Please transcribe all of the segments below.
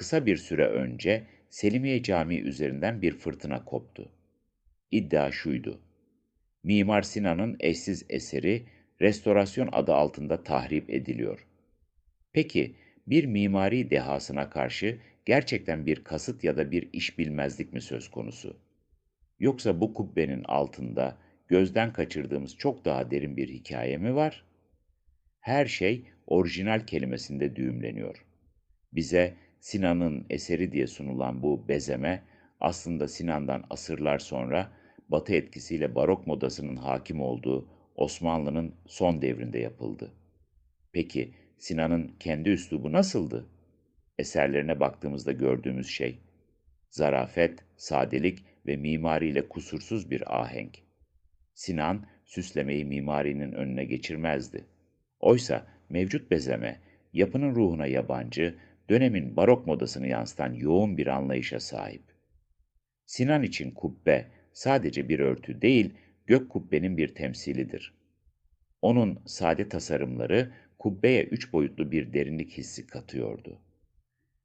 Kısa bir süre önce Selimiye Camii üzerinden bir fırtına koptu. İddia şuydu. Mimar Sinan'ın eşsiz eseri restorasyon adı altında tahrip ediliyor. Peki bir mimari dehasına karşı gerçekten bir kasıt ya da bir işbilmezlik mi söz konusu? Yoksa bu kubbenin altında gözden kaçırdığımız çok daha derin bir hikaye mi var? Her şey orijinal kelimesinde düğümleniyor. Bize Sinan'ın eseri diye sunulan bu bezeme aslında Sinan'dan asırlar sonra Batı etkisiyle barok modasının hakim olduğu Osmanlı'nın son devrinde yapıldı. Peki Sinan'ın kendi üslubu nasıldı? Eserlerine baktığımızda gördüğümüz şey, zarafet, sadelik ve mimariyle kusursuz bir ahenk. Sinan, süslemeyi mimarinin önüne geçirmezdi. Oysa mevcut bezeme, yapının ruhuna yabancı, dönemin barok modasını yansıtan yoğun bir anlayışa sahip. Sinan için kubbe sadece bir örtü değil, gök kubbenin bir temsilidir. Onun sade tasarımları kubbeye üç boyutlu bir derinlik hissi katıyordu.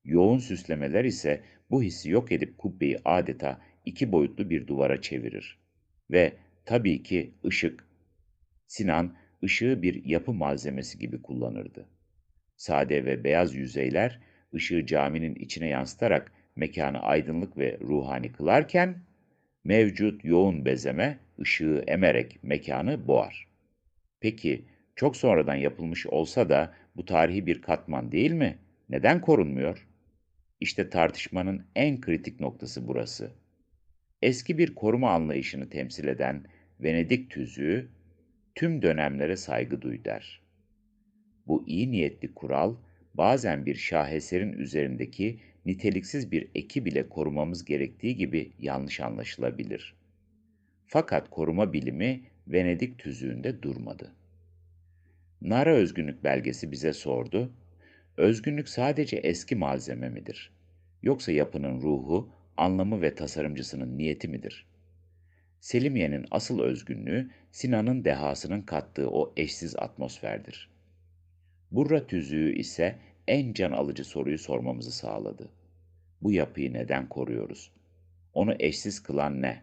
Yoğun süslemeler ise bu hissi yok edip kubbeyi adeta iki boyutlu bir duvara çevirir. Ve tabii ki ışık. Sinan, ışığı bir yapı malzemesi gibi kullanırdı. Sade ve beyaz yüzeyler, ışığı caminin içine yansıtarak mekanı aydınlık ve ruhani kılarken, mevcut yoğun bezeme ışığı emerek mekanı boğar. Peki, çok sonradan yapılmış olsa da bu tarihi bir katman değil mi? Neden korunmuyor? İşte tartışmanın en kritik noktası burası. Eski bir koruma anlayışını temsil eden Venedik tüzüğü tüm dönemlere saygı duy der. Bu iyi niyetli kural bazen bir şaheserin üzerindeki niteliksiz bir eki bile korumamız gerektiği gibi yanlış anlaşılabilir. Fakat koruma bilimi Venedik tüzüğünde durmadı. Nara özgünlük belgesi bize sordu, özgünlük sadece eski malzeme midir? Yoksa yapının ruhu, anlamı ve tasarımcısının niyeti midir? Selimiye'nin asıl özgünlüğü, Sinan'ın dehasının kattığı o eşsiz atmosferdir. Burra tüzüğü ise en can alıcı soruyu sormamızı sağladı. Bu yapıyı neden koruyoruz? Onu eşsiz kılan ne?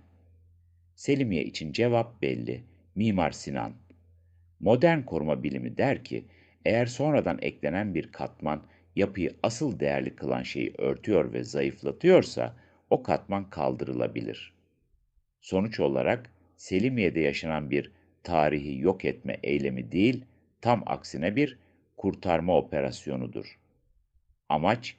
Selimiye için cevap belli. Mimar Sinan. Modern koruma bilimi der ki, eğer sonradan eklenen bir katman yapıyı asıl değerli kılan şeyi örtüyor ve zayıflatıyorsa, o katman kaldırılabilir. Sonuç olarak Selimiye'de yaşanan bir tarihi yok etme eylemi değil, tam aksine bir kurtarma operasyonudur. Amaç